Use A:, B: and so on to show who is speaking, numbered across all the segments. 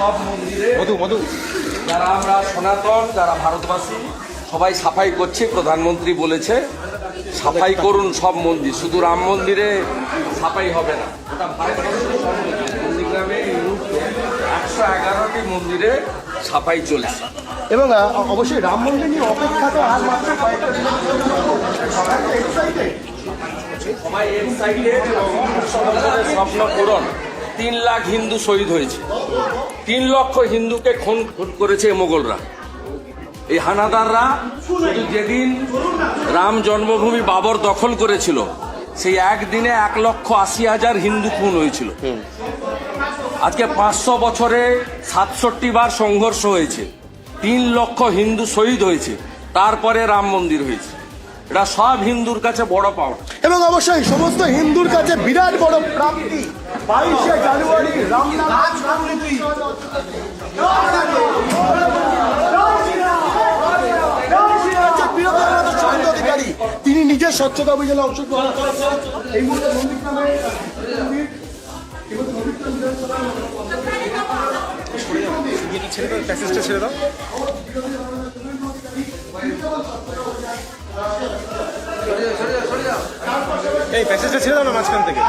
A: সব মন্দিরে
B: মধু মধু।
A: যারা আমরা সনাতন যারা ভারতবাসী সবাই সাফাই করছে প্রধানমন্ত্রী বলেছে সাফাই করুন সব মন্দির। শুধু রাম মন্দিরে সাফাই হবে না। ওটা ভারতবর্ষের সব মন্দির। এই মুহূর্তে একশো এগারোটি মন্দিরে সাফাই চলছে।
C: এবং অবশ্যই রাম মন্দির নিয়ে অপেক্ষা তো আর মাত্র কয়েকটা সবাই তো
A: সবাই এক্সাইটেড স্বপ্ন পূরণ। তিন লাখ হিন্দু শহীদ হয়েছে। তিন লক্ষ হিন্দুকে খুন করেছে মোগলরা। এই হানাদাররা শুধু যেদিন রাম জন্মভূমি বাবর দখল করেছিল, সেই একদিনে এক লক্ষ আশি হাজার হিন্দু খুন হয়েছিল। আজকে পাঁচশো বছরে সাতষট্টি বার সংঘর্ষ হয়েছে। তিন লক্ষ হিন্দু শহীদ হয়েছে। তারপরে রাম মন্দির হয়েছে। এটা সব হিন্দুর কাছে বড় পাওয়া
C: এবং অবশ্যই সমস্ত হিন্দুর কাছে বিরাট বড় প্রাপ্তি। বাইশে জানুয়ারি রামলালা অধিকারী তিনি নিজের স্বচ্ছতা অভিযানে অংশগ্রহণ করেছেন। এই মুহূর্তে
B: দাও প্যাসেজটা ছেড়ে দাও এই প্যাসেজটা দাও না মাঝখান থেকে।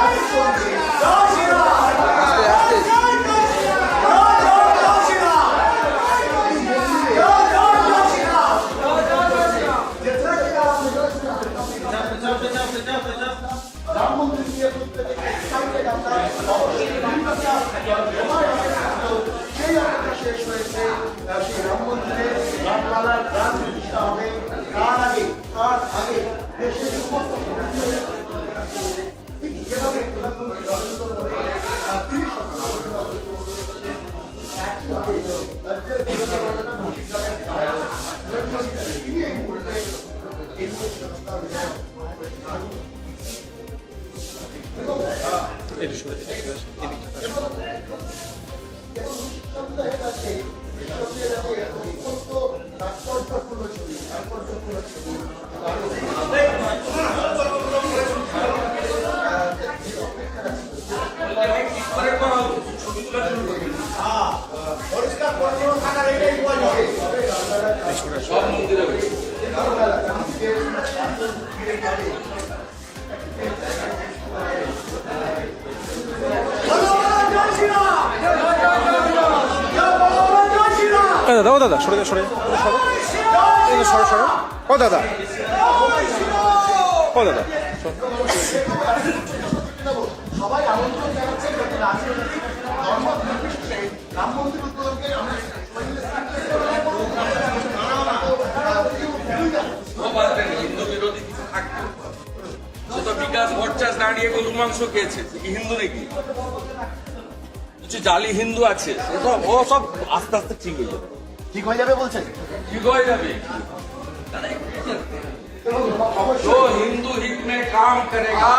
B: একটু সরে যাও।
A: সব মন্দিরে
B: দাদা ও দাদা, সরে সরে। সরো সরো সরো। ও দাদা। ও দাদা
A: দাঁড়িয়ে হিন্দু নাকি? জালি হিন্দু আছে ও সব আস্তে আস্তে ঠিক হয়ে যাবে।
C: ঠিক হয়ে যাবে বলছেন
A: ঠিক হয়ে যাবে
C: এবং
A: जो
C: অবশ্যই
A: हिंदू हित में काम करेगा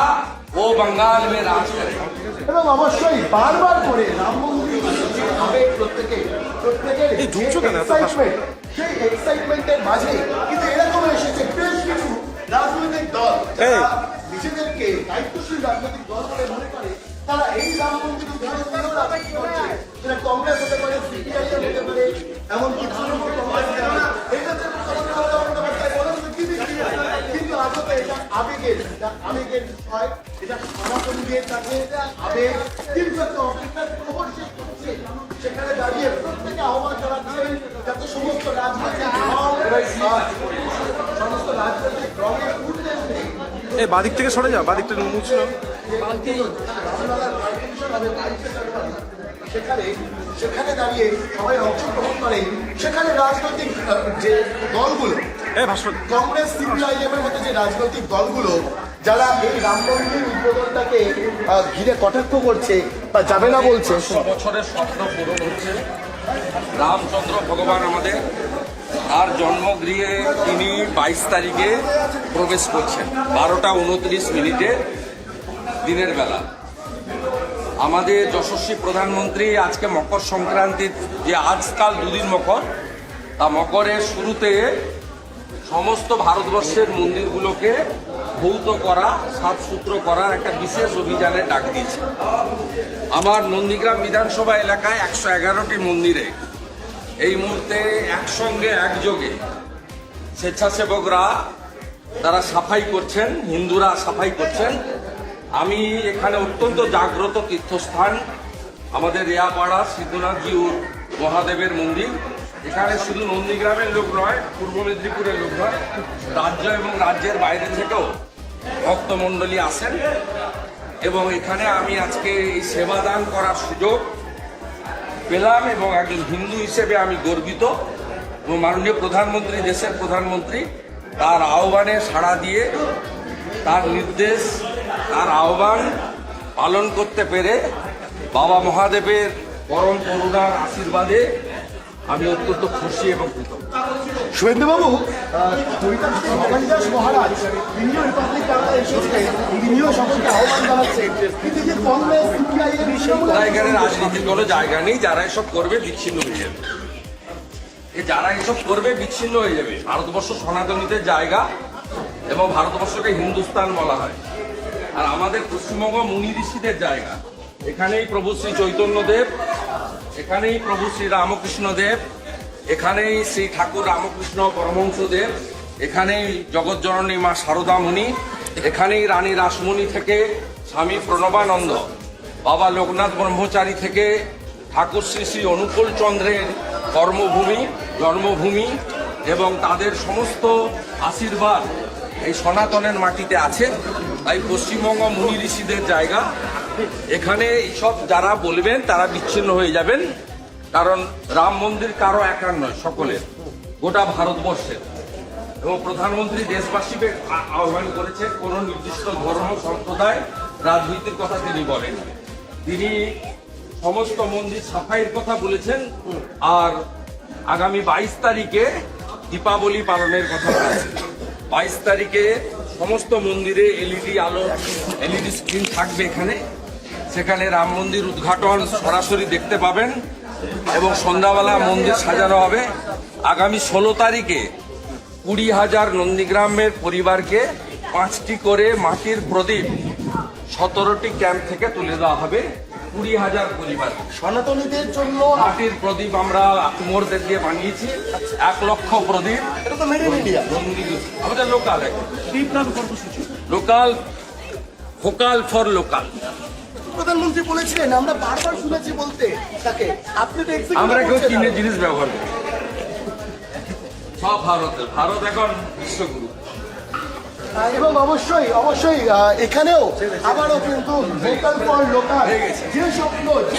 A: वो बंगाल में राज करेगा
C: এবং অবশ্যই বারবার করে রাম মন্দির যে আবেগ প্রত্যেকে প্রত্যেকের
B: এই ঢুকছো কেন এত
C: এক্সাইটমেন্ট সেই এক্সাইটমেন্টের মাঝে কিন্তু এরকম এসেছে বেশ কিছু রাজনৈতিক দল যারা
B: এই।
C: নিজেদেরকে দায়িত্বশীল রাজনৈতিক দল বলে মনে করে তারা এই রাম মন্দির উদ্বোধন করেও রাজনীতি করছে সেটা কংগ্রেস হতে পারে সিপিআইএম হতে পারে এমনকি যে যে হয়? কিন্তু আসলে এটা আবেগের আবেগের বিষয় এটা আবেগ। কিন্তু একটা অপেক্ষার প্রহর শেষ করছে সেখানে দাঁড়িয়ে প্রত্যেকে আহ্বান জানাচ্ছেন যাতে সমস্ত রাজনৈতিক সমস্ত রাজনৈতিক রঙের উঠে
B: এই বাদিক থেকে সরে যাও বাদিকটা মুছলো
C: সেখানে সেখানে দাঁড়িয়ে সবাই অংশগ্রহণ করে। সেখানে রাজনৈতিক যে দলগুলো কংগ্রেস সিপিআইএম এর মতো যে রাজনৈতিক দলগুলো যারা এই রাম মন্দির উদ্বোধনটাকে ঘিরে কটাক্ষ করছে বা যাবে না বলছে।
A: বছরের স্বপ্ন পূরণ হচ্ছে। রামচন্দ্র ভগবান আমাদের তার জন্মগৃহে তিনি বাইশ তারিখে প্রবেশ করছেন। বারোটা উনত্রিশ মিনিটে দিনের বেলা। আমাদের যশস্বী প্রধানমন্ত্রী আজকে মকর সংক্রান্তির যে আজকাল দুদিন মকর, তা মকরের শুরুতে সমস্ত ভারতবর্ষের মন্দিরগুলোকে ভৌত করা সাত সূত্র করার একটা বিশেষ অভিযানের ডাক দিয়েছে। আমার নন্দীগ্রাম বিধানসভা এলাকায় একশো এগারোটি মন্দিরে এই মুহূর্তে একসঙ্গে, একযোগে স্বেচ্ছাসেবকরা তারা সাফাই করছেন, হিন্দুরা সাফাই করছেন। আমি এখানে অত্যন্ত জাগ্রত তীর্থস্থান, আমাদের রেয়াপাড়া সিদ্ধনাথজি ও মহাদেবের মন্দির। এখানে শুধু নন্দীগ্রামের লোক নয়, পূর্ব মেদিনীপুরের লোক নয়, রাজ্য এবং রাজ্যের বাইরে থেকেও ভক্তমণ্ডলী আসেন। এবং এখানে আমি আজকে এই সেবাদান করার সুযোগ পেলাম এবং একজন হিন্দু হিসেবে আমি গর্বিত এবং মাননীয় প্রধানমন্ত্রী, দেশের প্রধানমন্ত্রী তার আহ্বানে সাড়া দিয়ে তার নির্দেশ তার আহ্বান পালন করতে পেরে বাবা মহাদেবের পরম করুণার আশীর্বাদে আমি অত্যন্ত খুশি এবং কৃতজ্ঞ।
C: শুভেন্দুবাবু হরিদাস মহারাজ তিনিও রিপাবলিক বাংলা এসেছে তিনিও সকলকে আহ্বান জানাচ্ছেন কিন্তু যে কংগ্রেস সিপিআই
A: এখানে রাজনীতির কোনো জায়গা নেই যারা এসব করবে বিচ্ছিন্ন হয়ে যাবে। এ যারা এসব করবে বিচ্ছিন্ন হয়ে যাবে। ভারতবর্ষ সনাতনীদের জায়গা এবং ভারতবর্ষকে হিন্দুস্তান বলা হয়। আর আমাদের পশ্চিমবঙ্গ মুনি ঋষিদের জায়গা। এখানেই প্রভু শ্রী চৈতন্যদেব, এখানেই প্রভু শ্রী রামকৃষ্ণদেব, এখানেই শ্রী ঠাকুর রামকৃষ্ণ পরমহংসদেব, এখানেই জগৎজননী মা শারদা মুনি এখানেই রানী রাসমণি থেকে স্বামী প্রণবানন্দ, বাবা লোকনাথ ব্রহ্মচারী থেকে ঠাকুর শ্রী শ্রী অনুকূল চন্দ্রের কর্মভূমি, জন্মভূমি এবং তাদের সমস্ত আশীর্বাদ এই সনাতনের মাটিতে আছে। তাই পশ্চিমবঙ্গ মুনি ঋষিদের জায়গা। এখানে এইসব যারা বলবেন, তারা বিচ্ছিন্ন হয়ে যাবেন। কারণ রাম মন্দির কারও একার নয়, সকলের। গোটা ভারতবর্ষের। এবং প্রধানমন্ত্রী দেশবাসীকে আহ্বান করেছে কোন নির্দিষ্ট ধর্ম, সম্প্রদায়, রাজনীতির কথা তিনি বলেন তিনি সমস্ত মন্দির সাফাইয়ের কথা বলেছেন, আর আগামী বাইশ তারিখে দীপাবলি পালনের কথা বলেছেন। বাইশ তারিখে সমস্ত মন্দিরে এলইডি আলো, এলইডি স্ক্রিন থাকবে এখানে। সেখানে রাম মন্দির উদ্ঘাটন সরাসরি দেখতে পাবেন এবং সন্ধ্যাবেলা মন্দির সাজানো হবে। আগামী ষোলো তারিখে কুড়ি হাজার নন্দীগ্রামের পরিবারকে পাঁচটি করে মাটির প্রদীপ সতেরোটি ক্যাম্প থেকে তুলে দেওয়া হবে। কুড়ি হাজার পরিবার
C: সনাতনীদের জন্য
A: মাটির প্রদীপ আমরা কুমোরদের দিয়ে বানিয়েছি। এক লক্ষ প্রদীপ।
C: এটা তো মেড ইন ইন্ডিয়া
A: আমাদের local local vocal for local
C: প্রধানমন্ত্রী বলেছিলেন আমরা বারবার শুনেছি বলতে তাকে। আপনি তো
A: আমরা কেউ চীনের জিনিস ব্যবহার করি। সব ভারতের ভারত এখন বিশ্বগুরু।
C: হ্যাঁ, এবং অবশ্যই অবশ্যই এখানেও আবারও কিন্তু ভোকাল ফর লোকাল যে স্বপ্ন যে